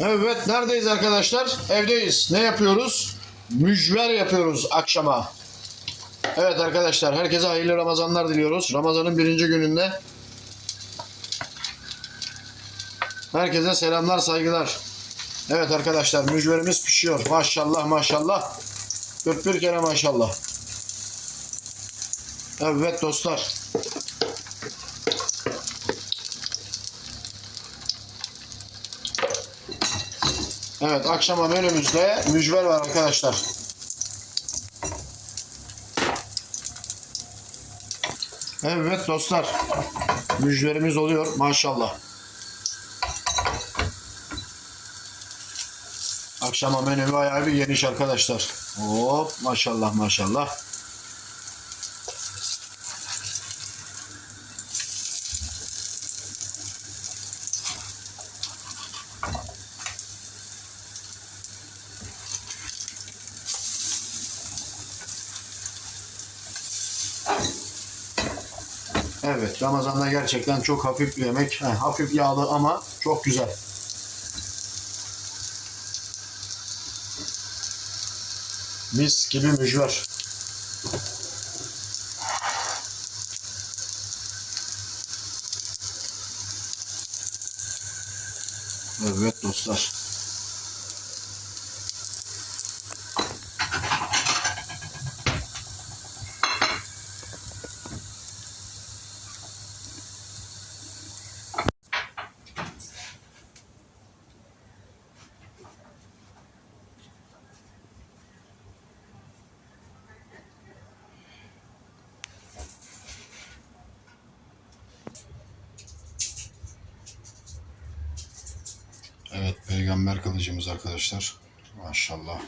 Evet neredeyiz arkadaşlar? Evdeyiz. Ne yapıyoruz? Mücver yapıyoruz akşama. Evet arkadaşlar herkese hayırlı Ramazanlar diliyoruz. Ramazanın birinci gününde. Herkese selamlar saygılar. Evet arkadaşlar mücverimiz pişiyor. Maşallah maşallah. 41 kere maşallah. Evet dostlar. Evet akşama menümüzde mücver var arkadaşlar. Evet dostlar. Mücverimiz oluyor maşallah. Akşama menü bayağı bir geniş arkadaşlar. Hop maşallah maşallah. Evet Ramazan'da gerçekten çok hafif bir yemek. Heh, hafif yağlı ama çok güzel. Mis gibi mücver. Evet dostlar. Evet peygamber kılıcımız arkadaşlar. Maşallah.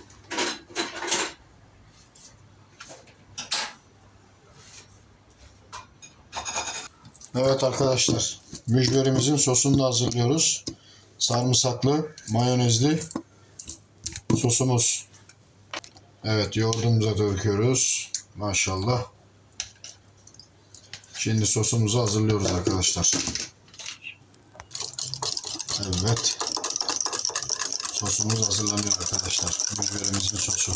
Evet arkadaşlar. Mücverimizin sosunu da hazırlıyoruz. Sarımsaklı, mayonezli sosumuz. Evet yoğurdumuza döküyoruz. Maşallah. Şimdi sosumuzu hazırlıyoruz arkadaşlar. Evet. Sosumuz hazırlanıyor arkadaşlar. Mücverimizin sosu.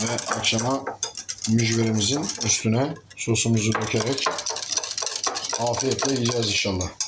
Ve akşama mücverimizin üstüne sosumuzu dökerek afiyetle yiyeceğiz inşallah.